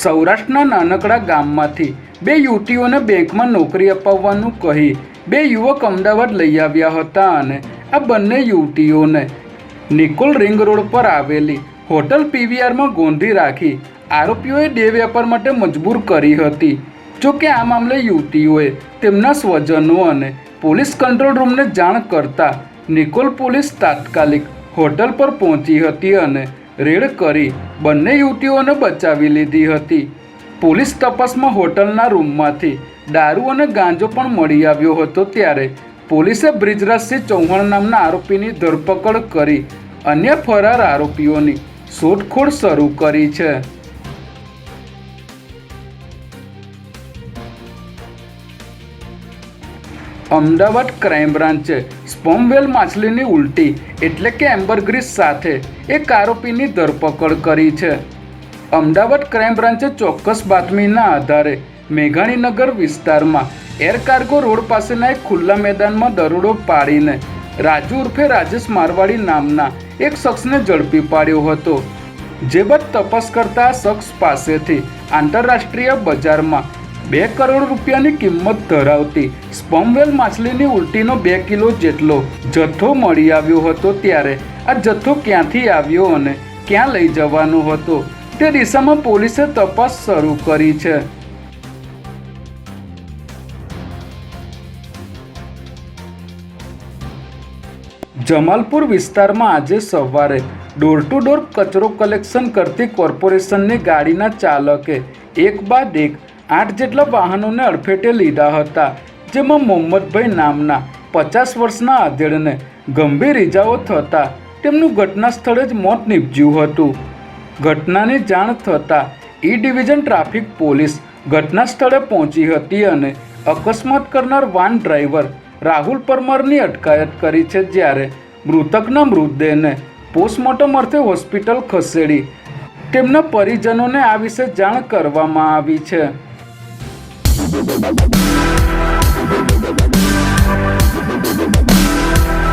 સૌરાષ્ટ્રના નાનકડા ગામમાંથી બે યુવતીઓને બેંકમાં નોકરી અપાવવાનું કહી બે યુવક અમદાવાદ લઈ આવ્યા હતા અને આ બંને યુવતીઓને નિકોલ રિંગ રોડ પર આવેલી હોટલ પીવીઆરમાં ગોંધી રાખી આરોપીઓએ ડે વેપાર માટે મજબૂર કરી હતી. જો કે આ મામલે યુવતીઓએ તેમના સ્વજનો અને પોલીસ કંટ્રોલ રૂમને જાણ કરતા નિકોલ પોલીસ તાત્કાલિક હોટલ પર પહોંચી હતી અને રેડ કરી બંને યુવતીઓને બચાવી લીધી હતી. પોલીસ તપાસમાં હોટલના રૂમમાંથી દારૂ અને ગાંજો પણ મળી આવ્યો હતો ત્યારે પોલીસે બ્રિજરાજસિંહ ચૌહાણ નામના આરોપીની ધરપકડ કરી અન્ય ફરાર આરોપીઓની શોધખોળ શરૂ કરી છે. અમદાવાદ ક્રાઇમ બ્રાન્ચે સ્પોમવેલ માછલીની ઉલટી, એટલે કે એમ્બરગ્રીસ સાથે એક આરોપીની ધરપકડ કરી છે. અમદાવાદ ક્રાઇમ બ્રાન્ચે ચોક્કસ બાતમીના આધારે મેઘાણીનગર વિસ્તારમાં એર કાર્ગો રોડ પાસેના એક ખુલ્લા મેદાનમાં દરોડો પાડીને રાજુ ઉર્ફે રાજેશ મારવાડી નામના એક શખ્સને ઝડપી પાડ્યો હતો. જે બાદ તપાસ કરતા શખ્સ પાસેથી આંતરરાષ્ટ્રીય બજારમાં બે કરોડ રૂપિયાની કિંમત ધરાવતી સ્પમવેલ માછલીની ઉલટીનો બે કિલો જેટલો જથ્થો મળી આવ્યો હતો ત્યારે આ જથ્થો ક્યાંથી આવ્યો અને ક્યાં લઈ જવાનો હતો તે દિશામાં પોલીસે તપાસ શરૂ કરી છે. જમાલપુર વિસ્તારમાં આજે સવારે ડોર ટુ ડોર કચરો કલેક્શન કરતી કોર્પોરેશનની ગાડીના ચાલકે એક બાદ એક આઠ જેટલા વાહનોને અડફેટે લીધા હતા, જેમાં મોહમ્મદભાઈ નામના પચાસ વર્ષના આધેડને ગંભીર ઇજાઓ થતાં તેમનું ઘટના સ્થળે જ મોત નીપજ્યું હતું. ઘટનાની જાણ થતાં ઈ ડિવિઝન ટ્રાફિક પોલીસ ઘટના સ્થળે પહોંચી હતી અને અકસ્માત કરનાર વાન ડ્રાઈવર રાહુલ પરમારની અટકાયત કરી છે જ્યારે મૃતકના મૃતદેહને પોસ્ટમોર્ટમ અર્થે હોસ્પિટલ ખસેડી તેમના પરિજનોને આ વિશે જાણ કરવામાં આવી છે. Thank you.